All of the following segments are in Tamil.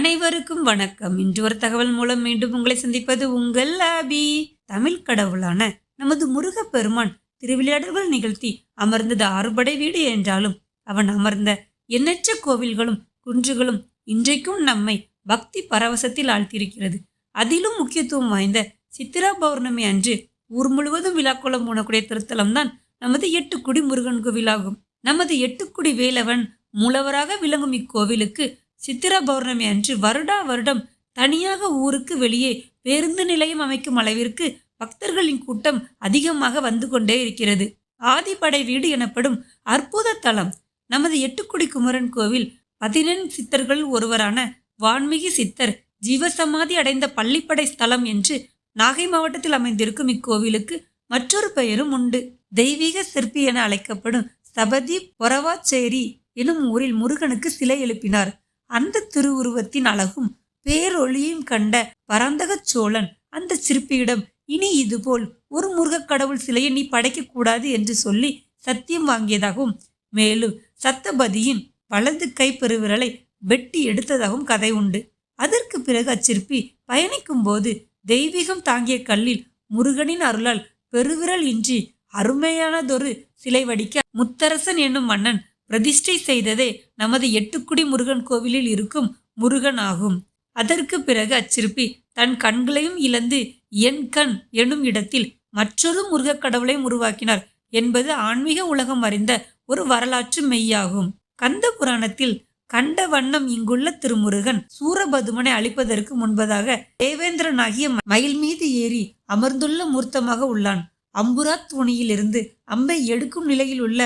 அனைவருக்கும் வணக்கம். இன்று ஒரு தகவல் மூலம் மீண்டும் உங்களை சந்திப்பது உங்கள் அபி. தமிழ் கடவுளான நமது முருகப்பெருமான் திருவிளையாடல்கள் நிகழ்த்தி அமர்ந்தது ஆறுபடை வீடு என்றாலும் அவன் அமர்ந்த எண்ணற்ற கோவில்களும் குன்றுகளும் இன்றைக்கும் நம்மை பக்தி பரவசத்தில் ஆழ்த்தியிருக்கிறது. அதிலும் முக்கியத்துவம் வாய்ந்த சித்திரா பௌர்ணமி அன்று ஊர் முழுவதும் விழாக்கோலம் போனக்கூடிய திருத்தலம்தான் நமது எட்டுக்குடி முருகன் கோவிலாகும். நமது எட்டுக்குடி வேலவன் மூலவராக விளங்கும் இக்கோவிலுக்கு சித்திர பௌர்ணமி அன்று வருடா வருடம் தனியாக ஊருக்கு வெளியே பேருந்து நிலையம் அமைக்கும் அளவிற்கு பக்தர்களின் கூட்டம் அதிகமாக வந்து கொண்டே இருக்கிறது. ஆதிப்படை வீடு எனப்படும் அற்புத தலம் நமது எட்டுக்குடி குமரன் கோவில் பதினெண் சித்தர்கள் ஒருவரான வான்மிகி சித்தர் ஜீவசமாதி அடைந்த பள்ளிப்படை ஸ்தலம் என்று நாகை மாவட்டத்தில் அமைந்திருக்கும் இக்கோவிலுக்கு மற்றொரு பெயரும் உண்டு. தெய்வீக சிற்பி என அழைக்கப்படும் சபதி பொறவாச்சேரி எனும் ஊரில் முருகனுக்கு சிலை எழுப்பினார். அந்த திருவுருவத்தின் அழகும் பேரொளியும் கண்ட பரந்தக சோழன் அந்த சிற்பியிடம் இனி இதுபோல் ஒரு முருகக் கடவுள் சிலையை நீ படைக்கக்கூடாது என்று சொல்லி சத்தியம் வாங்கியதாகவும் மேலும் சத்தபதியின் வலது கை பெருவிரலை வெட்டி எடுத்ததாகவும் கதை உண்டு. அதற்கு பிறகு அச்சிற்பி பயணிக்கும் போது தெய்வீகம் தாங்கிய கல்லில் முருகனின் அருளால் பெருவிரல் இன்றி அருமையானதொரு சிலை வடிக்க முத்தரசன் என்னும் மன்னன் பிரதிஷ்டை செய்ததே நமது எட்டுக்குடி முருகன் கோவிலில் இருக்கும் முருகன் ஆகும் அதற்கு பிறகு அச்சிற்பி தன் கண்களையும் இழந்து என் கண் எனும் இடத்தில் மற்றொரு முருகக் கடவுளையும் உருவாக்கினார் என்பது ஆன்மீக உலகம் அறிந்த ஒரு வரலாற்று மெய்யாகும். கந்த புராணத்தில் கண்ட வண்ணம் இங்குள்ள திருமுருகன் சூரபதுமனை அழிப்பதற்கு முன்பதாக தேவேந்திரனாகிய மயில் மீது ஏறி அமர்ந்துள்ள மூர்த்தமாக உள்ளான். அம்புரா துணியிலிருந்து அம்பை எடுக்கும் நிலையில் உள்ள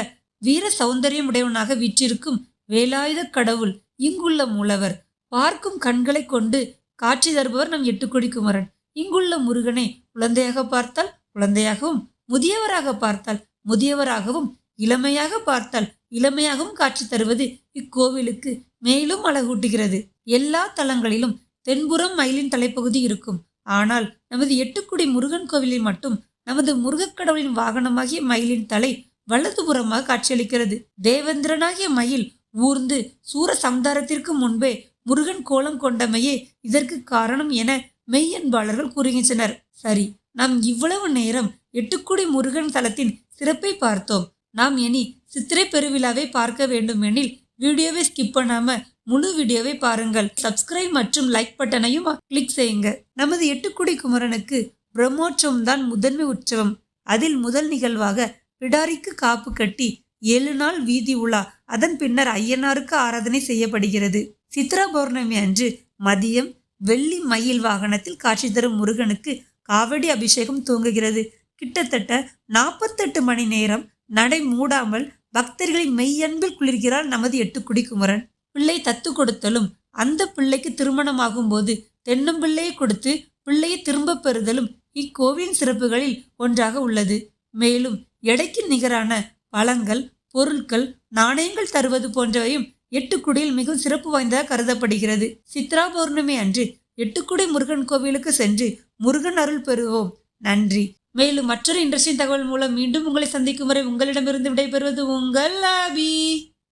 வீர சௌந்தரியம் உடையவனாக வீற்றிருக்கும் வேலாயுத கடவுள் இங்குள்ள மூலவர். பார்க்கும் கண்களை கொண்டு காட்சி தருபவர் நம் எட்டுக்கொடி குமரன். இங்குள்ள முருகனை குழந்தையாக பார்த்தால் குழந்தையாகவும் முதியவராக பார்த்தால் முதியவராகவும் இளமையாக பார்த்தால் இளமையாகவும் காட்சி தருவது இக்கோவிலுக்கு மேலும் அழகூட்டுகிறது. எல்லா தலங்களிலும் தென்புறம் மயிலின் தலைப்பகுதி இருக்கும். ஆனால் நமது எட்டுக்குடி முருகன் கோவிலில் மட்டும் நமது முருகக்கடவுளின் வாகனமாகிய மயிலின் தலை வலதுபுறமாக காட்சியளிக்கிறது. தேவேந்திரனாகிய மயில் ஊர்ந்து சூர சம்தாரத்திற்கு முன்பே முருகன் கோலம் கொண்டமையே இதற்கு காரணம் என மெய்யன்பாளர்கள் கூறுகின்றனர். சரி நாம் இவ்வளவு நேரம் எட்டுக்குடி முருகன் தலத்தின் சிறப்பை பார்த்தோம். நாம் இனி சித்திரை பெருவிழாவை பார்க்க வேண்டுமெனில் வீடியோவை ஸ்கிப் பண்ணாம முழு வீடியோவை பாருங்கள். சப்ஸ்கிரைப் மற்றும் லைக் பட்டனையும் கிளிக் செய்யுங்க. நமது எட்டுக்குடி குமரனுக்கு பிரம்மோற்சவம் தான் முதன்மை உற்சவம். அதில் முதல் நிகழ்வாக பிடாரிக்கு காப்பு கட்டி ஏழு நாள் வீதி உலா. அதன் பின்னர் ஐயனாருக்கு ஆராதனை செய்யப்படுகிறது. சித்ரா பௌர்ணமி அன்று மதியம் வெள்ளி மயில் வாகனத்தில் காட்சி தரும் முருகனுக்கு காவடி அபிஷேகம் தூங்குகிறது கிட்டத்தட்ட நாற்பத்தெட்டு மணி நேரம் நடை மூடாமல் பக்தர்களை மெய்யன்பில் குளிர்கிறார் நமது எட்டுக்குடி குமரன் பிள்ளை தத்து கொடுத்தலும் அந்த பிள்ளைக்கு திருமணமாகும் போது தென்னம்பிள்ளையை கொடுத்து பிள்ளையை திரும்ப பெறுதலும் இக்கோவிலின் சிறப்புகளில் ஒன்றாக உள்ளது. மேலும் எடைக்கு நிகரான பழங்கள் பொருட்கள் நாணயங்கள் தருவது போன்றவையும் எட்டுக்குடியில் மிகவும் சிறப்பு வாய்ந்ததாக கருதப்படுகிறது. சித்ரா பௌர்ணமி அன்று எட்டுக்குடி முருகன் கோவிலுக்கு சென்று முருகன் அருள் பெறுவோம். நன்றி. மேலும் மற்றொரு இன்ட்ரெஸ்டிங் தகவல் மூலம் மீண்டும் உங்களை சந்திக்கும் வரை உங்களிடமிருந்து விடைபெறுவது உங்கள் அபி.